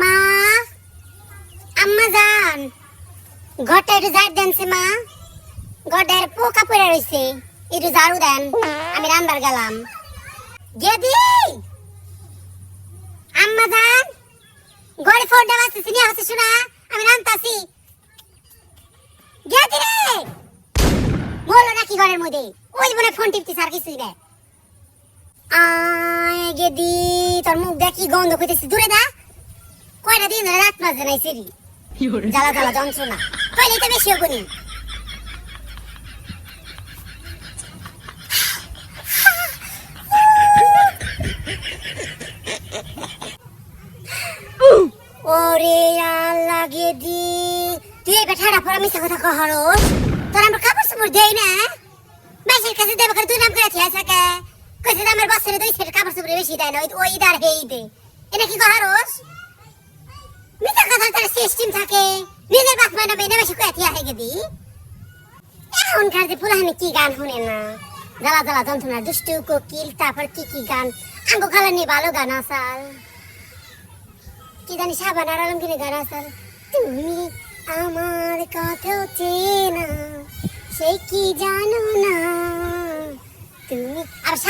মা, আম্মা জান ঘরটা একটু ঝাড় দেন সে, মা। পোকা পড়ে একটু ঝাড়ু দেন, আমি রান্নার গেলাম। আম্মা জান ঘরে ফোনটা বাজতেছি নিয়ে হচ্ছে, শোনা, আমি রান্তাছি। গেদি রে! বলো নাকি ঘরের মধ্যে? ওই হয় ফোন টিপতেছে আর কিছুই না আয় গেদি তোর মুখ দেখি গন্ধ কইতেছি দূরে দা। কয়টা দিন ধরে রাত মাঝে নাই সিরি জ্বালা জ্বালা যন্ত্রণা। কইলে তো বেশি হগুনি ওরে আল্লাহ গেদি তুই এই বেঠাটা পর মিশা কথা কহরস তোর আমরা কাপড় চোপড় দেই না। মাসের কাছে দেবে তুই নাম করে আছে আসাকে কইছে যে আমার বছরে দুই সেট কাপড় চোপড় বেশি দেয় না, ওই দার হেই দে। এটা কি কহরস মিথ্যা কথা তার সিস্টেম থাকে। নিজের বাপ মানে মেনে বেশি কয়েতি আহে গেদি এখনকার যে পুরানি কি গান শুনে না? জ্বালা জ্বালা যন্ত্রণা, দুষ্টু, কোকিল, তারপর কি কি গান? আঙ্গো খালা নিয়ে ভালো গান আসাল কি জানি সাবান আর আলমগীরের গান আসাল তুমি আমার কথাও চেনা, সে কি জানো না?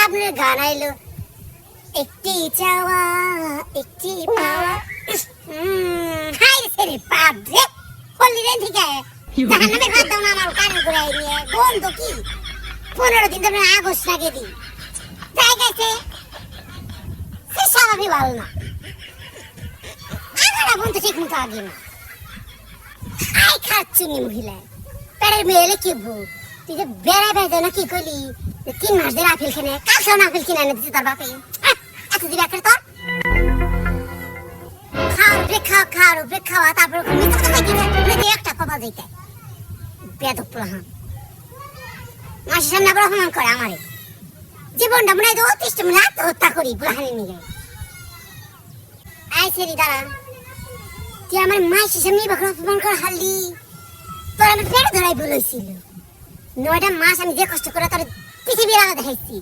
সাবনের গান আইলো একটি চাওয়া, একটি পাওয়া। হাই সেরে বাপ রে। হলি রে ঠিক আছে জাহান নামে ভাত দাও না আমার কানে ঘুরাই নিয়ে। গন্ধ কি? পনেরো দিন ধরে আগস্ট লাগে দি। তাই গেছে। সে স্বাভাবিক ভালো না। আগারা বন্ধু আগে না। মহিলা। মেয়েলে কি ভূত তুই যে বেড়া বেড়া না, কি করলি তিন মাস ধরে আপেল কালকেও না আপেল কিনে এনে দিচ্ছে তোর বাপে? এত দিবি একটা তোর? খাওয়ার উপরে খাওয়া খাওয়ার উপরে খাওয়া তারপর কি একটা কপাল দিতে বেদক প্রহান মাসের সামনে আবার অপমান করে আমারে। জীবনটা মনে হয় অতিষ্ঠ, মনে আত্মহত্যা করি বুড়াহানি নিয়ে আই সেরি দাঁড়া। তুই আমার মাসের সামনে অপমান করে হারলি তোর আমার পেটে ধরাই বলেছিল নয়টা মাস আমি যে কষ্ট করে তোর পৃথিবীর আলো দেখাইছি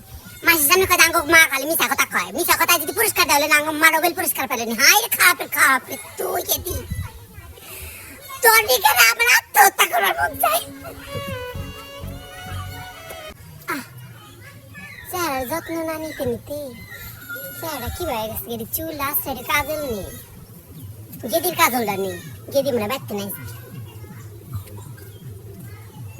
মাসের সামনে কথা আঙ্গ মা খালি মিশা কথা কয়। মিশা কথা যদি পুরস্কার দেওয়া না আঙ্গ মা নোবেল পুরস্কার পেলেনি হাই খাপে খাপে, তুই কে দি? তোর দিকে না আমার আত্মহত্যা করার মন চাই চেহারার যত্ন না নিতে নিতে চেহারা কি হয়ে গেছে গেদি? চুল এটা কাজল নেই। গেদির কাজলটা নেই। গেদি মনে ব্যক্তি নাই।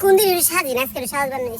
কোন দিন সাজি না আজকে সাজবার নিস